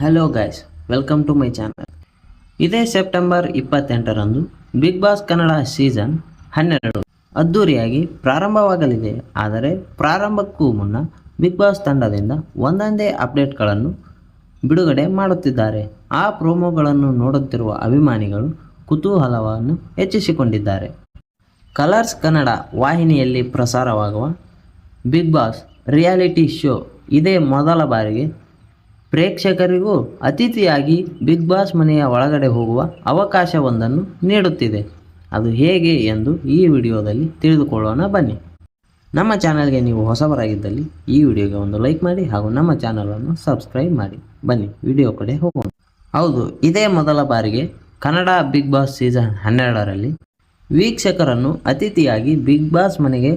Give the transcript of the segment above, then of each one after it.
Hello guys welcome to my channel ಇದೇ September ಇಪ್ಪತ್ತೆಂಟರಂದು big boss Kannada season ಹನ್ನೆರಡು. ಅದ್ದೂರಿಯಾಗಿ ಪ್ರಾರಂಭವಾಗಲಿದೆ. ಆದರೆ ಪ್ರಾರಂಭಕ್ಕೂ ಮುನ್ನ ಬಿಗ್ ಬಾಸ್ ತಂಡದಿಂದ ಒಂದೊಂದೇ ಅಪ್ಡೇಟ್ಗಳನ್ನು ಬಿಡುಗಡೆ ಮಾಡುತ್ತಿದ್ದಾರೆ. ಆ ಪ್ರೋಮೋಗಳನ್ನು ನೋಡುತ್ತಿರುವ ಅಭಿಮಾನಿಗಳು ಕುತೂಹಲವನ್ನು ಹೆಚ್ಚಿಸಿಕೊಂಡಿದ್ದಾರೆ. ಕಲರ್ಸ್ ಕನ್ನಡ ವಾಹಿನಿಯಲ್ಲಿ ಪ್ರಸಾರವಾಗುವ ಬಿಗ್ ಬಾಸ್ ರಿಯಾಲಿಟಿ ಶೋ ಇದೇ ಮೊದಲ ಬಾರಿಗೆ ಪ್ರೇಕ್ಷಕರಿಗೂ ಅತಿಥಿಯಾಗಿ ಬಿಗ್ ಬಾಸ್ ಮನೆಯ ಒಳಗಡೆ ಹೋಗುವ ಅವಕಾಶವೊಂದನ್ನು ನೀಡುತ್ತಿದೆ. ಅದು ಹೇಗೆ ಎಂದು ಈ ವಿಡಿಯೋದಲ್ಲಿ ತಿಳಿದುಕೊಳ್ಳೋಣ ಬನ್ನಿ. ನಮ್ಮ ಚಾನಲ್ಗೆ ನೀವು ಹೊಸಬರಾಗಿದ್ದಲ್ಲಿ ಈ ವಿಡಿಯೋಗೆ ಒಂದು ಲೈಕ್ ಮಾಡಿ ಹಾಗೂ ನಮ್ಮ ಚಾನಲನ್ನು ಸಬ್ಸ್ಕ್ರೈಬ್ ಮಾಡಿ. ಬನ್ನಿ, ವಿಡಿಯೋ ಕಡೆ ಹೋಗೋಣ. ಹೌದು, ಇದೇ ಮೊದಲ ಬಾರಿಗೆ ಕನ್ನಡ ಬಿಗ್ ಬಾಸ್ ಸೀಸನ್ ಹನ್ನೆರಡರಲ್ಲಿ ವೀಕ್ಷಕರನ್ನು ಅತಿಥಿಯಾಗಿ ಬಿಗ್ ಬಾಸ್ ಮನೆಗೆ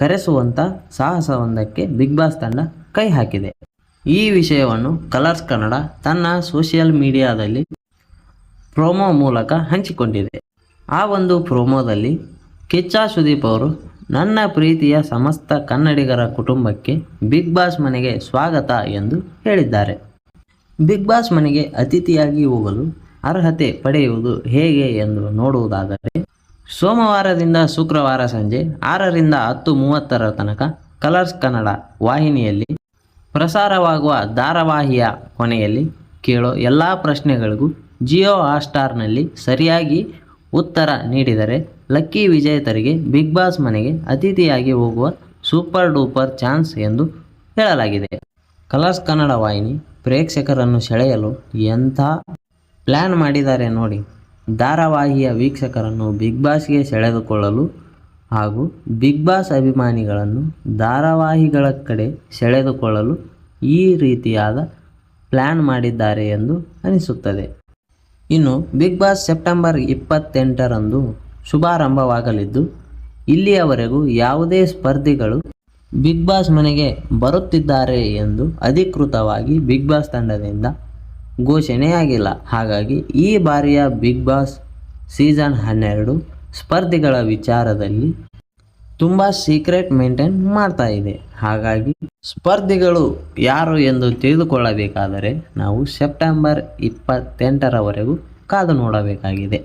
ಕರೆಸುವಂಥ ಸಾಹಸವೊಂದಕ್ಕೆ ಬಿಗ್ ಬಾಸ್ ತಂಡ ಕೈ ಹಾಕಿದೆ. ಈ ವಿಷಯವನ್ನು ಕಲರ್ಸ್ ಕನ್ನಡ ತನ್ನ ಸೋಷಿಯಲ್ ಮೀಡಿಯಾದಲ್ಲಿ ಪ್ರೋಮೋ ಮೂಲಕ ಹಂಚಿಕೊಂಡಿದೆ. ಆ ಒಂದು ಪ್ರೋಮೋದಲ್ಲಿ ಕಿಚ್ಚ ಸುದೀಪ್ ಅವರು, ನನ್ನ ಪ್ರೀತಿಯ ಸಮಸ್ತ ಕನ್ನಡಿಗರ ಕುಟುಂಬಕ್ಕೆ ಬಿಗ್ ಬಾಸ್ ಮನೆಗೆ ಸ್ವಾಗತ ಎಂದು ಹೇಳಿದ್ದಾರೆ. ಬಿಗ್ ಬಾಸ್ ಮನೆಗೆ ಅತಿಥಿಯಾಗಿ ಹೋಗಲು ಅರ್ಹತೆ ಪಡೆಯುವುದು ಹೇಗೆ ಎಂದು ನೋಡುವುದಾದರೆ, ಸೋಮವಾರದಿಂದ ಶುಕ್ರವಾರ ಸಂಜೆ ಆರರಿಂದ ಹತ್ತು ಮೂವತ್ತರ ತನಕ ಕಲರ್ಸ್ ಕನ್ನಡ ವಾಹಿನಿಯಲ್ಲಿ ಪ್ರಸಾರವಾಗುವ ಧಾರಾವಾಹಿಯ ಕೊನೆಯಲ್ಲಿ ಕೇಳೋ ಎಲ್ಲ ಪ್ರಶ್ನೆಗಳಿಗೂ ಜಿಯೋ ಹಾಟ್ಸ್ಟಾರ್ನಲ್ಲಿ ಸರಿಯಾಗಿ ಉತ್ತರ ನೀಡಿದರೆ ಲಕ್ಕಿ ವಿಜೇತರಿಗೆ ಬಿಗ್ ಬಾಸ್ ಮನೆಗೆ ಅತಿಥಿಯಾಗಿ ಹೋಗುವ ಸೂಪರ್ ಡೂಪರ್ ಚಾನ್ಸ್ ಎಂದು ಹೇಳಲಾಗಿದೆ. ಕಲರ್ಸ್ ಕನ್ನಡ ವಾಹಿನಿ ಪ್ರೇಕ್ಷಕರನ್ನು ಸೆಳೆಯಲು ಎಂಥ ಪ್ಲ್ಯಾನ್ ಮಾಡಿದ್ದಾರೆ ನೋಡಿ. ಧಾರಾವಾಹಿಯ ವೀಕ್ಷಕರನ್ನು ಬಿಗ್ ಬಾಸ್ಗೆ ಸೆಳೆದುಕೊಳ್ಳಲು ಹಾಗೂ ಬಿಗ್ ಬಾಸ್ ಅಭಿಮಾನಿಗಳನ್ನು ಧಾರಾವಾಹಿಗಳ ಕಡೆ ಸೆಳೆದುಕೊಳ್ಳಲು ಈ ರೀತಿಯಾದ ಪ್ಲ್ಯಾನ್ ಮಾಡಿದ್ದಾರೆ ಎಂದು ಅನಿಸುತ್ತದೆ. ಇನ್ನು ಬಿಗ್ ಬಾಸ್ ಸೆಪ್ಟೆಂಬರ್ ಇಪ್ಪತ್ತೆಂಟರಂದು ಶುಭಾರಂಭವಾಗಲಿದ್ದು, ಇಲ್ಲಿಯವರೆಗೂ ಯಾವುದೇ ಸ್ಪರ್ಧಿಗಳು ಬಿಗ್ ಬಾಸ್ ಮನೆಗೆ ಬರುತ್ತಿದ್ದಾರೆ ಎಂದು ಅಧಿಕೃತವಾಗಿ ಬಿಗ್ ಬಾಸ್ ತಂಡದಿಂದ ಘೋಷಣೆಯಾಗಿಲ್ಲ. ಹಾಗಾಗಿ ಈ ಬಾರಿಯ ಬಿಗ್ ಬಾಸ್ ಸೀಸನ್ ಹನ್ನೆರಡು ಸ್ಪರ್ಧಿಗಳ ವಿಚಾರದಲ್ಲಿ ತುಂಬ ಸೀಕ್ರೆಟ್ ಮೇಂಟೈನ್ ಮಾಡ್ತಾ ಇದೆ. ಹಾಗಾಗಿ ಸ್ಪರ್ಧಿಗಳು ಯಾರು ಎಂದು ತಿಳಿದುಕೊಳ್ಳಬೇಕಾದರೆ ನಾವು ಸೆಪ್ಟೆಂಬರ್ ಇಪ್ಪತ್ತೆಂಟರವರೆಗೂ ಕಾದು ನೋಡಬೇಕಾಗಿದೆ.